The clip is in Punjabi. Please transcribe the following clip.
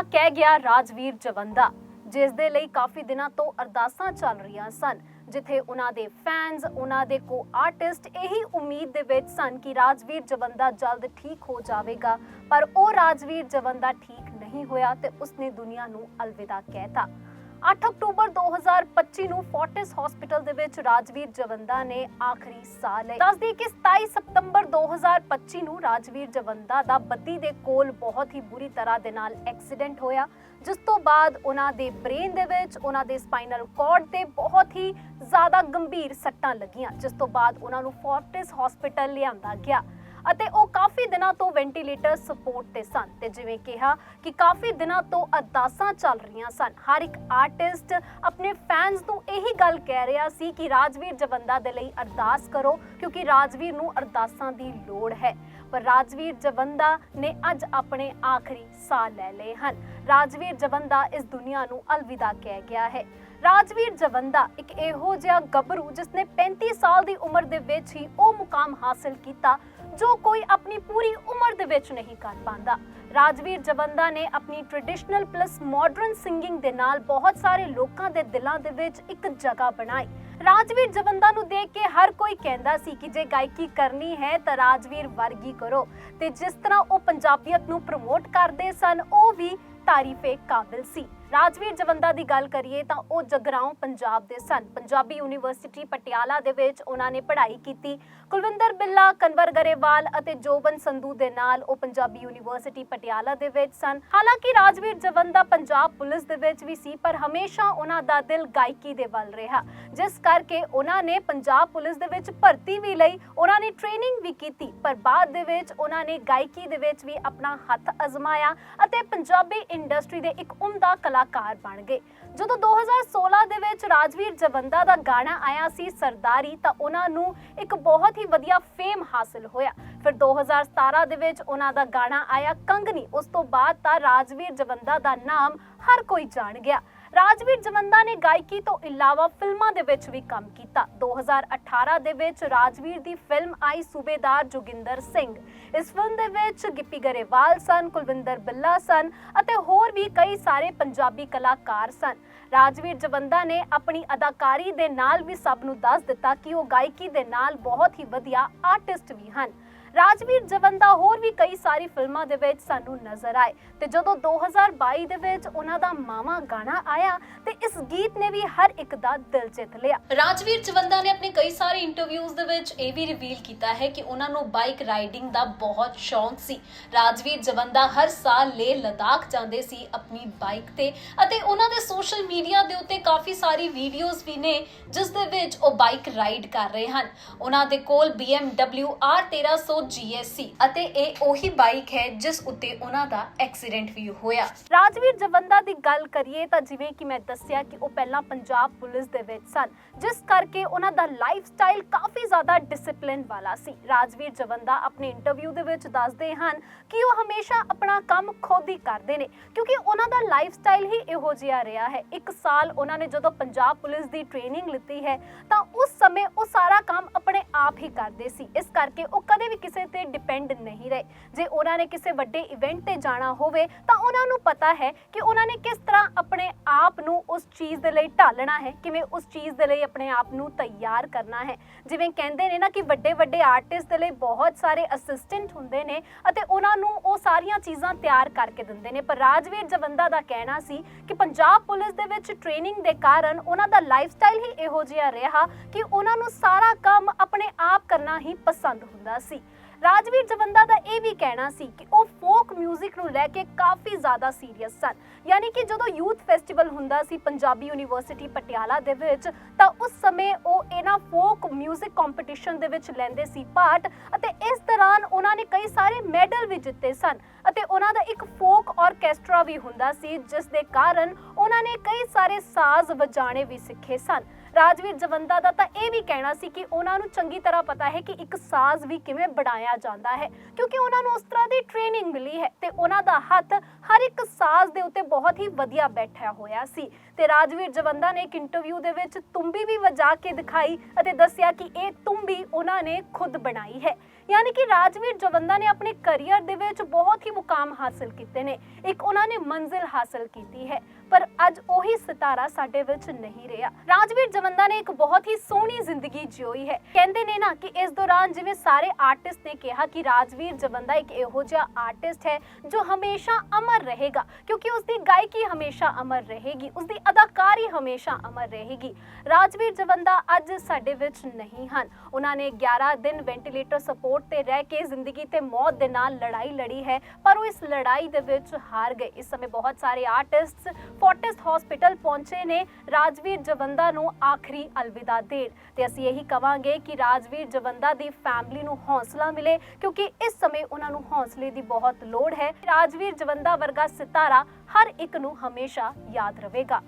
ਅਲਵਿਦਾ ਕਹਿ ਗਿਆ ਰਾਜਵੀਰ ਜਵੰਦਾ, ਜਿਸ ਦੇ ਲਈ ਕਾਫੀ ਦਿਨਾਂ ਤੋਂ ਅਰਦਾਸਾਂ ਚੱਲ ਰਹੀਆਂ ਸਨ, ਜਿੱਥੇ ਉਹਨਾਂ ਦੇ ਫੈਨਸ ਉਹਨਾਂ ਦੇ ਕੋ ਆਰਟਿਸਟ ਇਹੀ ਉਮੀਦ ਦੇ ਵਿੱਚ ਸਨ ਕਿ ਰਾਜਵੀਰ ਜਵੰਦਾ ਜਲਦ ਠੀਕ ਹੋ ਜਾਵੇਗਾ, ਪਰ ਉਹ ਰਾਜਵੀਰ ਜਵੰਦਾ ਠੀਕ ਨਹੀਂ ਹੋਇਆ ਤੇ ਉਸਨੇ ਦੁਨੀਆ ਨੂੰ ਅਲਵਿਦਾ ਕਹਿਤਾ। 8 ਅਕਤੂਬਰ 2025 ਨੂੰ ਫੋਰਟਿਸ ਹਸਪੀਟਲ ਦੇ ਵਿੱਚ ਰਾਜਵੀਰ ਜਵੰਦਾ ਨੇ ਆਖਰੀ ਸਾਹ ਲਏ ਦੱਸਦੀ ਕਿ 27 ਸਤੰਬਰ 2025 ਨੂੰ ਰਾਜਵੀਰ ਜਵੰਦਾ ਦਾ ਬੱਦੀ ਦੇ ਕੋਲ ਬਹੁਤ ਹੀ ਬੁਰੀ ਤਰ੍ਹਾਂ ਦੇ ਨਾਲ ਐਕਸੀਡੈਂਟ ਹੋਇਆ। ਜਿਸ ਤੋਂ ਬਾਅਦ ਉਹਨਾਂ ਦੇ ਬ੍ਰੇਨ ਦੇ ਵਿੱਚ, ਉਹਨਾਂ ਦੇ ਸਪਾਈਨਲ ਕਾਰਡ ਤੇ ਬਹੁਤ ਹੀ ਜ਼ਿਆਦਾ ਗੰਭੀਰ ਸੱਟਾਂ ਲੱਗੀਆਂ। ਜਿਸ ਤੋਂ ਬਾਅਦ ਉਹਨਾਂ ਨੂੰ ਫੋਰਟਿਸ ਹਸਪੀਟਲ ਲਿਆਂਦਾ ਗਿਆ। ਅਤੇ ਉਹ ਕਾਫੀ ਦਿਨਾਂ ਤੋਂ ਵੈਂਟੀਲੇਟਰ ਸਪੋਰਟ ਤੇ ਸਨ ਤੇ ਜਿਵੇਂ ਕਿਹਾ ਕਿ ਕਾਫੀ ਦਿਨਾਂ ਤੋਂ ਅਰਦਾਸਾਂ ਚੱਲ ਰਹੀਆਂ ਸਨ। ਹਰ ਇੱਕ ਆਰਟਿਸਟ ਆਪਣੇ ਫੈਨਸ ਨੂੰ ਇਹੀ ਗੱਲ ਕਹਿ ਰਿਹਾ ਸੀ ਕਿ ਰਾਜਵੀਰ ਜਵੰਦਾ ਦੇ ਲਈ ਅਰਦਾਸ ਕਰੋ ਕਿਉਂਕਿ ਰਾਜਵੀਰ ਨੂੰ ਅਰਦਾਸਾਂ ਦੀ ਲੋੜ ਹੈ। ਪਰ ਰਾਜਵੀਰ ਜਵੰਦਾ ਨੇ ਅੱਜ ਆਪਣੇ ਆਖਰੀ ਸਾਹ ਲੈ ਲਏ ਹਨ। ਰਾਜਵੀਰ ਜਵੰਦਾ ਇਸ ਦੁਨੀਆ ਨੂੰ ਅਲਵਿਦਾ ਕਹਿ ਗਿਆ ਹੈ। ਰਾਜਵੀਰ ਜਵੰਦਾ ਇੱਕ ਇਹੋ ਜਿਹਾ ਗੱਭਰੂ ਜਿਸਨੇ 35 ਸਾਲ ਦੀ ਉਮਰ ਦੇ ਵਿੱਚ ਹੀ ਉਹ ਮੁਕਾਮ ਹਾਸਲ ਕੀਤਾ ਜੋ ਕੋਈ ਆਪਣੀ ਪੂਰੀ ਉਮਰ ਦੇ ਵਿੱਚ ਨਹੀਂ ਕਰ ਪਾਉਂਦਾ ਰਾਜਵੀਰ ਜਵੰਦਾ ਨੇ ਆਪਣੀ ਟ੍ਰੈਡੀਸ਼ਨਲ ਪਲੱਸ ਮਾਡਰਨ ਸਿੰਗਿੰਗ ਦੇ ਨਾਲ ਬਹੁਤ ਸਾਰੇ ਲੋਕਾਂ ਦੇ ਦਿਲਾਂ ਦੇ ਵਿੱਚ ਇੱਕ ਜਗ੍ਹਾ ਬਣਾਈ। ਰਾਜਵੀਰ ਜਵੰਦਾ ਨੂੰ ਦੇਖ ਕੇ ਹਰ ਕੋਈ ਕਹਿੰਦਾ ਸੀ ਕਿ ਜੇ ਗਾਇਕੀ ਕਰਨੀ ਹੈ ਤਾਂ ਰਾਜਵੀਰ ਵਰਗੀ ਕਰੋ ਤੇ ਜਿਸ ਤਰ੍ਹਾਂ ਉਹ ਪੰਜਾਬੀਅਤ ਨੂੰ ਪ੍ਰਮੋਟ ਕਰਦੇ ਸਨ, ਉਹ ਵੀ ਤਾਰੀਫੇ ਕਾਬਿਲ ਸੀ। ਰਾਜਵੀਰ ਜਵੰਦਾ ਦੀ ਗੱਲ ਕਰੀਏ ਤਾਂ ਉਹ ਜਗਰਾਉਂ ਪੰਜਾਬ ਦੇ ਸਨ। ਪੰਜਾਬੀ ਯੂਨੀਵਰਸਿਟੀ ਪਟਿਆਲਾ ਦੇ ਵਿੱਚ ਉਹਨਾਂ ਨੇ ਪੜ੍ਹਾਈ ਕੀਤੀ। ਕੁਲਵਿੰਦਰ ਬਿੱਲਾ, ਕਨਵਰ ਗਰੇਵਾਲ ਅਤੇ ਜੋਬਨ ਸੰਧੂ ਦੇ ਨਾਲ ਉਹ ਪੰਜਾਬੀ ਯੂਨੀਵਰਸਿਟੀ ਪਟਿਆਲਾ ਦੇ ਵਿੱਚ ਸਨ। ਹਾਲਾਂਕਿ ਰਾਜਵੀਰ ਜਵੰਦਾ ਪੰਜਾਬ ਪੁਲਿਸ ਦੇ ਵਿੱਚ ਵੀ ਸੀ, ਪਰ ਹਮੇਸ਼ਾ ਉਹਨਾਂ ਦਾ ਦਿਲ ਗਾਇਕੀ ਦੇ ਵੱਲ ਰਿਹਾ। ਜਿਸ ਕਰਕੇ ਉਹਨਾਂ ਨੇ ਪੰਜਾਬ ਪੁਲਿਸ ਦੇ ਵਿੱਚ ਭਰਤੀ ਵੀ ਲਈ, ਉਹਨਾਂ ਨੇ ਟ੍ਰੇਨਿੰਗ ਵੀ ਕੀਤੀ, ਪਰ ਬਾਅਦ ਦੇ ਵਿੱਚ ਉਹਨਾਂ ਨੇ ਗਾਇਕੀ ਦੇ ਵਿੱਚ ਵੀ ਆਪਣਾ ਹੱਥ ਅਜ਼ਮਾਇਆ ਅਤੇ ਪੰਜਾਬੀ ਇੰਡਸਟਰੀ ਦੇ ਇੱਕ ਉਮਦਾ ਕਲਾਕਾਰ ਬਣ ਗਏ। ਜਦੋਂ 2016 ਦੇ ਵਿੱਚ ਰਾਜਵੀਰ ਜਵੰਦਾ ਦਾ ਗਾਣਾ ਆਇਆ ਸੀ ਸਰਦਾਰੀ, ਤਾਂ ਉਹਨਾਂ ਨੂੰ ਇੱਕ ਬਹੁਤ ਹੀ ਵਧੀਆ ਫੇਮ ਹਾਸਲ ਹੋਇਆ। ਫਿਰ 2017 ਦੇ ਵਿੱਚ ਉਹਨਾਂ ਦਾ ਗਾਣਾ ਆਇਆ ਕੰਗਨੀ। ਉਸ ਤੋਂ ਬਾਅਦ ਤਾਂ ਰਾਜਵੀਰ ਜਵੰਦਾ ਦਾ ਨਾਮ ਹਰ ਕੋਈ ਜਾਣ ਗਿਆ। ਰਾਜਵੀਰ ਜਵੰਦਾ ਨੇ ਗਾਇਕੀ ਤੋਂ ਇਲਾਵਾ ਫਿਲਮਾਂ ਦੇ ਵਿੱਚ ਵੀ ਕੰਮ ਕੀਤਾ। 2018 ਦੇ ਵਿੱਚ ਰਾਜਵੀਰ ਦੀ ਫਿਲਮ ਆਈ ਸੂਬੇਦਾਰ ਜੋਗਿੰਦਰ ਸਿੰਘ। ਇਸ ਫਿਲਮ ਦੇ ਵਿੱਚ ਗਿੱਪੀ ਗਰੇਵਾਲ ਸਨ, ਕੁਲਵਿੰਦਰ ਬਿੱਲਾ ਸਨ ਅਤੇ ਹੋਰ ਵੀ ਕਈ ਸਾਰੇ ਪੰਜਾਬੀ ਕਲਾਕਾਰ ਸਨ। ਰਾਜਵੀਰ ਜਵੰਦਾ ਨੇ ਆਪਣੀ ਅਦਾਕਾਰੀ ਦੇ ਨਾਲ ਵੀ ਸਭ ਨੂੰ ਦੱਸ ਦਿੱਤਾ ਕਿ ਉਹ ਗਾਇਕੀ ਦੇ ਨਾਲ ਬਹੁਤ ਹੀ ਵਧੀਆ ਆਰਟਿਸਟ ਵੀ ਹਨ। ਰਾਜਵੀਰ ਜਵੰਦਾ ਹੋਰ ਵੀ ਕਈ ਸਾਰੀ ਫਿਲਮਾਂ ਦੇ ਵਿੱਚ ਸਾਨੂੰ ਨਜ਼ਰ ਆਏ ਤੇ ਜਦੋਂ 2022 ਦੇ ਵਿੱਚ ਉਹਨਾਂ ਦਾ ਮਾਮਾ ਗਾਣਾ ਆਇਆ ਤੇ ਇਸ ਗੀਤ ਨੇ ਵੀ ਹਰ ਇੱਕ ਦਾ ਦਿਲ ਜਿੱਤ ਲਿਆ। ਰਾਜਵੀਰ ਜਵੰਦਾ ਨੇ ਆਪਣੇ ਕਈ ਸਾਰੇ ਇੰਟਰਵਿਊਜ਼ ਦੇ ਵਿੱਚ ਇਹ ਵੀ ਰਿਵੀਲ ਕੀਤਾ ਹੈ ਕਿ ਉਹਨਾਂ ਨੂੰ ਬਾਈਕ ਰਾਈਡਿੰਗ ਦਾ ਬਹੁਤ ਸ਼ੌਂਕ ਸੀ। ਰਾਜਵੀਰ ਜਵੰਦਾ ਹਰ ਸਾਲ ਲੇਹ ਲਦਾਖ ਜਾਂਦੇ ਸੀ ਆਪਣੀ ਬਾਈਕ ਤੇ ਅਤੇ ਉਹਨਾਂ ਦੇ ਸੋਸ਼ਲ ਮੀਡੀਆ ਦੇ ਉੱਤੇ ਕਾਫੀ ਸਾਰੀ ਵੀਡੀਓਜ਼ ਵੀ ਨੇ ਜਿਸ ਦੇ ਵਿੱਚ ਉਹ ਬਾਈਕ ਰਾਈਡ ਕਰ ਰਹੇ ਹਨ। ਉਹਨਾਂ ਦੇ ਕੋਲ BMW R1300 GSC ਅਤੇ ਇਹ ਉਹੀ ਬਾਈਕ ਹੈ ਜਿਸ ਉੱਤੇ ਉਹਨਾਂ ਦਾ ਐਕਸੀਡੈਂਟ ਵੀ ਹੋਇਆ। ਰਾਜਵੀਰ ਜਵੰਦਾ ਦੀ ਗੱਲ ਕਰੀਏ ਤਾਂ ਜਿਵੇਂ ਕਿ ਮੈਂ ਦੱਸਿਆ ਕਿ ਉਹ ਪਹਿਲਾਂ ਪੰਜਾਬ ਪੁਲਿਸ ਦੇ ਵਿੱਚ ਸਨ, ਜਿਸ ਕਰਕੇ ਉਹਨਾਂ ਦਾ ਲਾਈਫ ਕਾਫੀ ਜ਼ਿਆਦਾ ਡਿਸਪਲਿਨ ਵਾਲਾ ਸੀ। ਰਾਜਵੀਰ ਜਵੰਦਾ ਆਪਣੇ ਇੰਟਰਵਿਊ ਦੇ ਵਿੱਚ ਦੱਸਦੇ ਹਨ ਕਿ ਉਹ ਹਮੇਸ਼ਾ ਆਪਣਾ ਕੰਮ ਖੁਦ ਹੀ ਕਰਦੇ ਨੇ, ਕਿਉਂਕਿ ਉਹਨਾਂ ਦਾ ਲਾਈਫ ਸਟਾਈਲ ਹੀ ਇਹੋ ਜਿਹਾ ਰਿਹਾ ਹੈ। ਇੱਕ ਸਾਲ ਉਹਨਾਂ ਨੇ ਜਦੋਂ ਪੰਜਾਬ ਪੁਲਿਸ ਦੀ ਟ੍ਰੇਨਿੰਗ ਲਿੱਤੀ ਹੈ, ਤਾਂ ਉਸ ਸਮੇਂ ਉਹ ਸਾਰਾ ਆਪ ਹੀ ਕਰਦੇ ਸੀ। ਇਸ ਕਰਕੇ ਉਹ ਕਦੇ ਵੀ ਕਿਸੇ ਤੇ ਡਿਪੈਂਡ ਨਹੀਂ ਰਹੇ। ਜੇ ਉਹਨਾਂ ਨੇ ਕਿਸੇ ਵੱਡੇ ਇਵੈਂਟ ਤੇ ਜਾਣਾ ਹੋਵੇ, ਤਾਂ ਉਹਨਾਂ ਨੂੰ ਪਤਾ ਹੈ ਕਿ ਉਹਨਾਂ ਨੇ ਕਿਸ ਤਰ੍ਹਾਂ ਆਪਣੇ ਆਪ ਨੂੰ ਉਸ ਚੀਜ਼ ਦੇ ਲਈ ਢਾਲਣਾ ਹੈ, ਕਿਵੇਂ ਉਸ ਚੀਜ਼ ਦੇ ਲਈ ਆਪਣੇ ਆਪ ਨੂੰ ਤਿਆਰ ਕਰਨਾ ਹੈ। ਜਿਵੇਂ ਕਹਿੰਦੇ ਨੇ ਨਾ ਕਿ ਵੱਡੇ ਵੱਡੇ ਆਰਟਿਸਟ ਦੇ ਲਈ ਬਹੁਤ ਸਾਰੇ ਅਸਿਸਟੈਂਟ ਹੁੰਦੇ ਨੇ ਅਤੇ ਉਹਨਾਂ ਨੂੰ ਉਹ ਸਾਰੀਆਂ ਚੀਜ਼ਾਂ ਤਿਆਰ ਕਰਕੇ ਦਿੰਦੇ ਨੇ। ਪਰ ਰਾਜਵੀਰ ਜਵੰਦਾ ਦਾ ਕਹਿਣਾ ਸੀ ਕਿ ਪੰਜਾਬ ਪੁਲਿਸ ਦੇ ਵਿੱਚ ਟ੍ਰੇਨਿੰਗ ਦੇ ਕਾਰਨ ਉਹਨਾਂ ਦਾ ਲਾਈਫ ਸਟਾਈਲ ਹੀ ਇਹੋ ਜਿਹਾ ਰਿਹਾ ਕਿ ਉਹਨਾਂ ਨੂੰ ਸਾਰਾ ਕੰਮ ਆਪਣੇ ਆਪ ਕਰਨਾ ਹੀ ਪਸੰਦ ਹੁੰਦਾ ਸੀ ਰਾਜਵੀਰ ਜਵੰਦਾ ਦਾ ਇਹ ਵੀ ਕਹਿਣਾ ਸੀ ਕਿ ਉਹ ਫੋਕ 뮤직 ਨੂੰ ਲੈ ਕੇ ਕਾਫੀ ਜ਼ਿਆਦਾ ਸੀਰੀਅਸ ਸਨ ਯਾਨੀ ਕਿ ਜਦੋਂ ਯੂਥ ਫੈਸਟੀਵਲ ਹੁੰਦਾ ਸੀ ਪੰਜਾਬੀ ਯੂਨੀਵਰਸਿਟੀ ਪਟਿਆਲਾ ਦੇ ਵਿੱਚ ਤਾਂ ਉਸ ਸਮੇਂ ਉਹ ਇਹਨਾਂ ਫੋਕ 뮤직 ਕੰਪੀਟੀਸ਼ਨ ਦੇ ਵਿੱਚ ਲੈਂਦੇ ਸੀ ਪਾਰਟ ਅਤੇ ਇਸ ਦੌਰਾਨ ਉਹਨਾਂ ਨੇ ਕਈ ਸਾਰੇ ਮੈਡਲ ਵੀ ਜਿੱਤੇ ਸਨ ਅਤੇ ਉਹਨਾਂ ਦਾ ਇੱਕ ਫੋਕ ਆਰਕੈਸਟਰਾ ਵੀ ਹੁੰਦਾ ਸੀ ਜਿਸ ਦੇ ਕਾਰਨ ਉਹਨਾਂ ਨੇ ਕਈ ਸਾਰੇ ਸਾਜ਼ ਵਜਾਣੇ ਵੀ ਸਿੱਖੇ ਸਨ ਰਾਜਵੀਰ ਜਵੰਦਾ ਦਾ ਤਾਂ ਇਹ ਵੀ ਕਹਿਣਾ ਸੀ ਕਿ ਉਹਨਾਂ ਨੂੰ ਚੰਗੀ ਤਰ੍ਹਾਂ ਪਤਾ ਹੈ ਕਿ ਇੱਕ ਸਾਜ਼ ਵੀ ਕਿਵੇਂ ਬਣਾਇਆ ਜਾਂਦਾ ਹੈ, ਕਿਉਂਕਿ ਉਹਨਾਂ ਨੂੰ ਉਸ ਤਰ੍ਹਾਂ ਦੀ ਟ੍ਰੇਨਿੰਗ ਮਿਲੀ ਹੈ ਤੇ ਉਹਨਾਂ ਦਾ ਹੱਥ ਹਰ ਇੱਕ ਸਾਜ਼ ਦੇ ਉੱਤੇ ਬਹੁਤ ਹੀ ਵਧੀਆ ਬੈਠਿਆ ਹੋਇਆ ਸੀ। ਤੇ ਰਾਜਵੀਰ ਜਵੰਦਾ ਨੇ ਇੱਕ ਇੰਟਰਵਿਊ ਦੇ ਵਿੱਚ ਤੁੰਬੀ ਵੀ ਵਜਾ ਕੇ ਦਿਖਾਈ ਅਤੇ ਦੱਸਿਆ ਕਿ ਇਹ ਤੁੰਬੀ ਉਹਨਾਂ ਨੇ ਖੁਦ ਬਣਾਈ ਹੈ। ਯਾਨੀ ਕਿ ਰਾਜਵੀਰ ਜਵੰਦਾ ਨੇ ਆਪਣੇ ਕੈਰੀਅਰ ਦੇ ਵਿੱਚ ਬਹੁਤ ਹੀ ਮੁਕਾਮ ਹਾਸਲ ਕੀਤੇ ਨੇ। ਇੱਕ ਉਹਨਾਂ ਨੇ ਮੰਜ਼ਿਲ ਹਾਸਲ ਕੀਤੀ ਹੈ। ਪਰ ਅੱਜ ਉਹੀ ਸਿਤਾਰਾ ਸਾਡੇ ਵਿੱਚ ਨਹੀਂ ਰਿਹਾ। ਰਾਜਵੀਰ ਜਵੰਦਾ ਨੇ ਇੱਕ ਬਹੁਤ ਹੀ ਸੋਹਣੀ ਜ਼ਿੰਦਗੀ ਜਿਉਈ ਹੈ। ਕਹਿੰਦੇ ਨੇ ਨਾ ਕਿ ਇਸ ਦੌਰਾਨ ਜਿਵੇਂ ਸਾਰੇ ਆਰਟਿਸਟ ਨੇ ਕਿਹਾ ਕਿ ਰਾਜਵੀਰ ਜਵੰਦਾ ਇੱਕ ਇਹੋ ਜਿਹਾ ਆਰਟਿਸਟ ਹੈ ਜੋ ਹਮੇਸ਼ਾ ਅਮਰ ਰਹੇਗਾ ਕਿਉਂਕਿ ਉਸ ਦੀ ਗਾਇਕੀ ਹਮੇਸ਼ਾ ਅਮਰ ਰਹੇਗੀ ਉਸ ਦੀ ਅਦਾਕਾਰੀ ਹਮੇਸ਼ਾ ਅਮਰ ਰਹੇਗੀ ਰਾਜਵੀਰ ਜਵੰਦਾ ਅੱਜ ਸਾਡੇ ਵਿੱਚ ਨਹੀਂ ਹਨ ਉਹਨਾਂ ਨੇ 11 ਦਿਨ ਵੈਂਟੀਲੇਟਰ ਸਪੋਰਟ ਤੇ ਰਹਿ ਕੇ ਜ਼ਿੰਦਗੀ ਤੇ ਮੌਤ ਦੇ ਨਾਲ ਲੜਾਈ ਲੜੀ ਹੈ ਪਰ ਉਹ ਇਸ ਲੜਾਈ ਦੇ ਵਿੱਚ ਹਾਰ ਗਏ ਇਸ ਸਮੇਂ ਬਹੁਤ ਸਾਰੇ ਆਰਟਿਸਟਸ ਫੋਰਟਿਸ ਹਸਪੀਟਲ ਪਹੁੰਚੇ ਨੇ ਰਾਜਵੀਰ ਜਵੰਦਾ ਨੂੰ ਆਖਰੀ ਅਲਵਿਦਾ ਦੇਣ ਤੇ ਅਸੀਂ ਇਹੀ ਕਵਾਂਗੇ ਕਿ ਰਾਜਵੀਰ ਜਵੰਦਾ ਦੀ ਫੈਮਿਲੀ ਨੂੰ ਹੌਸਲਾ ਮਿਲੇ ਕਿਉਂਕਿ ਇਸ ਸਮੇਂ ਉਹਨਾਂ ਨੂੰ ਹੌਸਲੇ ਦੀ ਬਹੁਤ ਬਹੁਤ ਲੋੜ ਹੈ। ਰਾਜਵੀਰ ਜਵੰਦਾ ਵਰਗਾ ਸਿਤਾਰਾ ਹਰ ਇੱਕ ਨੂੰ ਹਮੇਸ਼ਾ ਯਾਦ ਰਹੇਗਾ।